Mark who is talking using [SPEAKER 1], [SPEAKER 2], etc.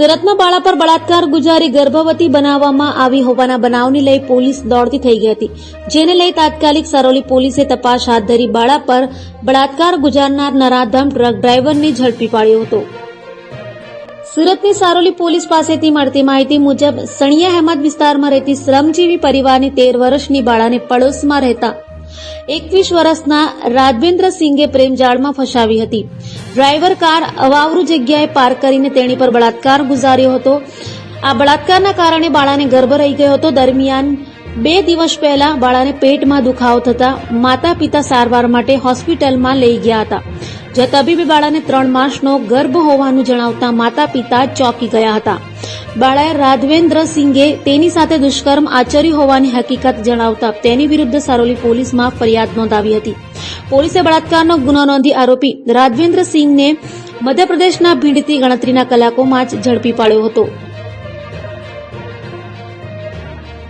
[SPEAKER 1] સુરતમાં બાળા પર બળાત્કાર ગુજારી ગર્ભવતી બનાવવામાં આવી હોવાના બનાવની લઈ પોલીસ દોડતી થઈ ગઈ હતી. જેને લઈ તાત્કાલિક સરોલી પોલીસે તપાસ હાથ ધરી બાળા પર બળાત્કાર ગુજારનાર નરાધમ ટ્રક ડ્રાઈવરને ઝડપી પાડ્યો હતો. સુરતની સારોલી પોલીસ પાસેથી મળતી માહિતી મુજબ સણિયા હેમત વિસ્તારમાં રહેતી શ્રમજીવી પરિવારની તેર વર્ષની બાળાને પડોશમાં રહેતા એકવીસ વર્ષના રાજવેન્દ્ર સિંઘે પ્રેમજાળમાં ફસાવી હતી. ડ્રાઈવર કાર અવાવરૂ જગ્યાએ પાર્ક કરીને તેણી પર બળાત્કાર ગુજાર્યો હતો. આ બળાત્કારના કારણે બાળાને ગર્ભ રહી ગયો હતો. દરમિયાન બે દિવસ પહેલા બાળાને પેટમાં દુખાવો થતા માતા પિતા સારવાર માટે હોસ્પિટલમાં લઈ ગયા હતા. જ્યાં તબીબે બાળાને ત્રણ માસનો ગર્ભ હોવાનું જણાવતા માતા પિતા ચોંકી ગયા હતા. બાળાએ રાધવેન્દ્ર સિંઘે તેની સાથે દુષ્કર્મ આચર્યું હોવાની હકીકત જણાવતા તેની વિરુદ્ધ સારોલી પોલીસમાં ફરિયાદ નોંધાવી હતી. પોલીસે બળાત્કારનો ગુનો નોંધી આરોપી રાધવેન્દ્ર સિંઘને મધ્યપ્રદેશના ભીંડથી ગણતરીના કલાકોમાં જ ઝડપી પાડ્યો હતો.